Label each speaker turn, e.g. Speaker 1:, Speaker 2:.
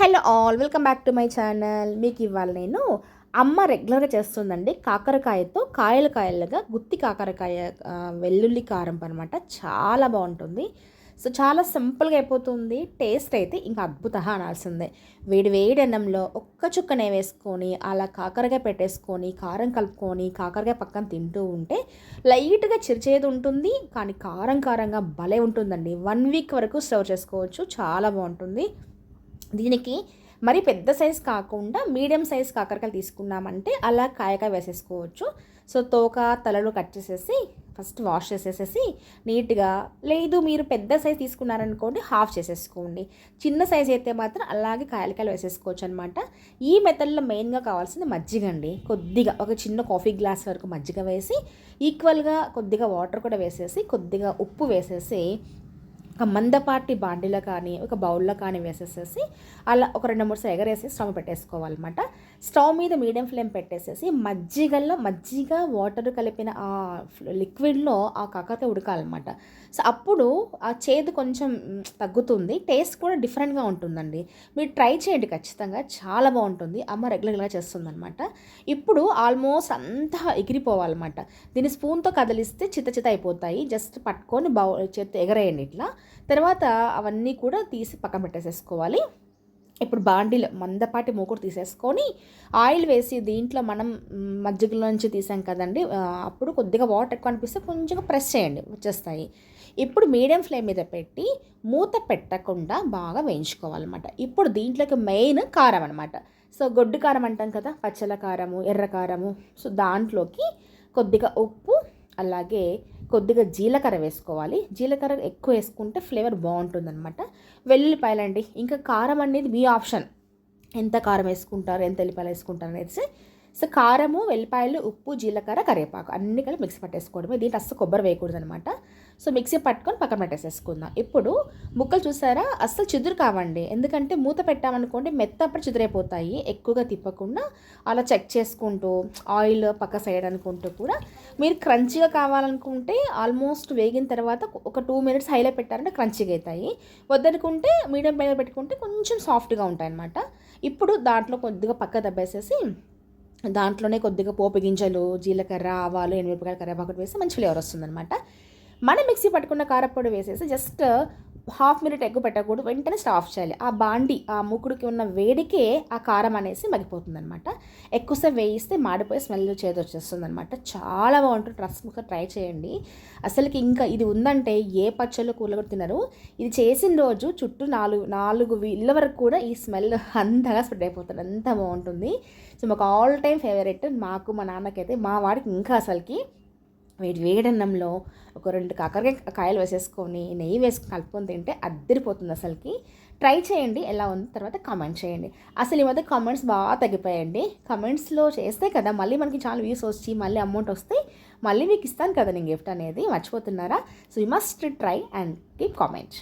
Speaker 1: Hello all welcome back to my channel. మీకు ఇవాళ నేను అమ్మ రెగ్యులర్గా చేస్తుందండి కాకరకాయతో కాయలు కాయలుగా గుత్తి కాకరకాయ వెల్లుల్లి కారం అనమాట చాలా బాగుంటుంది. సో చాలా సింపుల్గా అయిపోతుంది. టేస్ట్ అయితే ఇంకా అద్భుత అనాల్సిందే. వేడి వేడి అన్నంలో ఒక్క చుక్కనే వేసుకొని అలా కాకరకాయ పెట్టేసుకొని కారం కలుపుకొని కాకరకాయ పక్కన తింటూ ఉంటే లైట్గా చిరిచేది ఉంటుంది. కానీ కారం కారంగా భలే ఉంటుందండి. వన్ వీక్ వరకు స్టోర్ చేసుకోవచ్చు. చాలా బాగుంటుంది. దీనికి మరి పెద్ద సైజ్ కాకుండా మీడియం సైజ్ కాకరకాయలు తీసుకున్నామంటే అలా కాయకాయ వేసేసుకోవచ్చు. సో తోక తలలు కట్ చేసేసి ఫస్ట్ వాష్ చేసేసేసి నీట్గా లేదు మీరు పెద్ద సైజ్ తీసుకున్నారనుకోండి హాఫ్ చేసేసుకోండి. చిన్న సైజ్ అయితే మాత్రం అలాగే కాయలకాయలు వేసేసుకోవచ్చు అనమాట ఈ మెథడ్లో మెయిన్గా కావాల్సింది మజ్జిగ అండి. కొద్దిగా ఒక చిన్న కాఫీ గ్లాస్ వరకు మజ్జిగ వేసి ఈక్వల్గా కొద్దిగా వాటర్ కూడా వేసేసి కొద్దిగా ఉప్పు వేసేసి ఒక మందపాటి బాండీలో కానీ ఒక బౌల్లో కానీ వేసేసేసి అలా ఒక రెండు మూడు సార్లు ఎగరేసి స్టవ్ పెట్టేసుకోవాలన్నమాట. స్టవ్ మీద మీడియం ఫ్లేమ్ పెట్టేసేసి మజ్జిగల్లో మజ్జిగ వాటర్ కలిపిన ఆ లిక్విడ్లో ఆ కాకరకాయ ఉడకాలన్నమాట. సో అప్పుడు ఆ చేదు కొంచెం తగ్గుతుంది. టేస్ట్ కూడా డిఫరెంట్గా ఉంటుందండి. మీరు ట్రై చేయండి ఖచ్చితంగా. చాలా బాగుంటుంది. అమ్మ రెగ్యులర్గా చేస్తుందన్నమాట. ఇప్పుడు ఆల్మోస్ట్ అంతా ఎగిరిపోవాలన్నమాట. దీన్ని స్పూన్తో కదిలిస్తే చిత్త చిత అయిపోతాయి. జస్ట్ పట్టుకొని బౌ చేతి ఎగరేయండి ఇట్లా. తర్వాత అవన్నీ కూడా తీసి పక్కన పెట్టేసేసుకోవాలి. ఇప్పుడు బాండీలో మందపాటి మూకుడు తీసేసుకొని ఆయిల్ వేసి దీంట్లో మనం మజ్జిగలో నుంచి తీసాం కదండి అప్పుడు కొద్దిగా వాటర్ ఎక్కువ అనిపిస్తే కొంచెం ప్రెస్ చేయండి వచ్చేస్తాయి. ఇప్పుడు మీడియం ఫ్లేమ్ మీద పెట్టి మూత పెట్టకుండా బాగా వేయించుకోవాలన్నమాట. ఇప్పుడు దీంట్లోకి మెయిన్ కారం అనమాట సో గొడ్డు కారం అంటాం కదా పచ్చల కారము ఎర్ర కారము. సో దాంట్లోకి కొద్దిగా ఉప్పు అలాగే కొద్దిగా జీలకర్ర వేసుకోవాలి. జీలకర్ర ఎక్కువ వేసుకుంటే ఫ్లేవర్ బాగుంటుందన్నమాట. వెల్లుల్లిపాయలండి. ఇంకా కారం అనేది మీ ఆప్షన్. ఎంత కారం వేసుకుంటారు ఎంత వెల్లిపాయలు వేసుకుంటారు అనేసి సో కారము వెల్లిపాయలు ఉప్పు జీలకర్ర కరివేపాకు అన్ని కలిపి మిక్స్ పట్టేసుకోవడమే. దీంట్లో అస్సలు కొబ్బరి వేయకూడదు అనమాట సో మిక్సీ పట్టుకొని పక్కన పెట్టేసేసుకుందాం. ఇప్పుడు ముక్కలు చూసారా? అస్సలు చిదురు కావండి. ఎందుకంటే మూత పెట్టామనుకోండి మెత్తప్పుడు చిదురైపోతాయి. ఎక్కువగా తిప్పకుండా అలా చెక్ చేసుకుంటూ ఆయిల్ పక్క సైడ్ అనుకుంటూ కూడా మీరు క్రంచీగా కావాలనుకుంటే ఆల్మోస్ట్ వేగిన తర్వాత ఒక టూ మినిట్స్ హైలో పెట్టారంటే క్రంచీగా అవుతాయి. వద్దనుకుంటే మీడియం పైన పెట్టుకుంటే కొంచెం సాఫ్ట్గా ఉంటాయి అన్నమాట ఇప్పుడు దాంట్లో కొద్దిగా పక్క దబ్బేసేసి దాంట్లోనే కొద్దిగా పోపు గింజలు జీలకర్ర ఆవాలు ఎనిమిరపకాయలు కరివేపాకు వేసి మంచి ఫ్లేవర్ వస్తుందన్నమాట. మనం మిక్సీ పట్టుకున్న కారపొడి వేసేసి జస్ట్ హాఫ్ మినిట్ ఎగ్గు పెట్టకూడదు వెంటనే స్టాఫ్ చేయాలి. ఆ బాండి ఆ మూకుడికి ఉన్న వేడికే ఆ కారం అనేసి మగ్గిపోతుంది అనమాట ఎక్కువసేపు వేయిస్తే మాడిపోయి స్మెల్ చేదు వచ్చేస్తుంది అనమాట చాలా బాగుంటుంది ట్రస్ట్ ముక్క ట్రై చేయండి. అసలుకి ఇంకా ఇది ఉందంటే ఏ పచ్చళ్ళు కూరలు కూడా తినరు. ఇది చేసిన రోజు చుట్టూ నాలుగు నాలుగు ఇళ్ళ వరకు కూడా ఈ స్మెల్ అంతగా స్ప్రెడ్ అయిపోతుంది. అంత బాగుంటుంది. సో మాకు ఆల్ టైమ్ ఫేవరెట్ మాకు మా నాన్నకైతే మా వాడికి ఇంకా అసలుకి వేడి వేడన్నంలో ఒక రెండు కాకరకాయ కాయలు వేసేసుకొని నెయ్యి వేసుకొని కలుపుకొని తింటే అద్దరిపోతుంది అసలుకి. ట్రై చేయండి ఎలా ఉంది తర్వాత కామెంట్ చేయండి. అసలు ఈ మధ్య కామెంట్స్ బాగా తగ్గిపోయాయండి. కామెంట్స్లో చేస్తే కదా మళ్ళీ మనకి చాలా వ్యూస్ వచ్చి మళ్ళీ అమౌంట్ వస్తే మళ్ళీ మీకు ఇస్తాను కదా నేను గిఫ్ట్ అనేది. మర్చిపోతున్నారా? So you must try and keep comment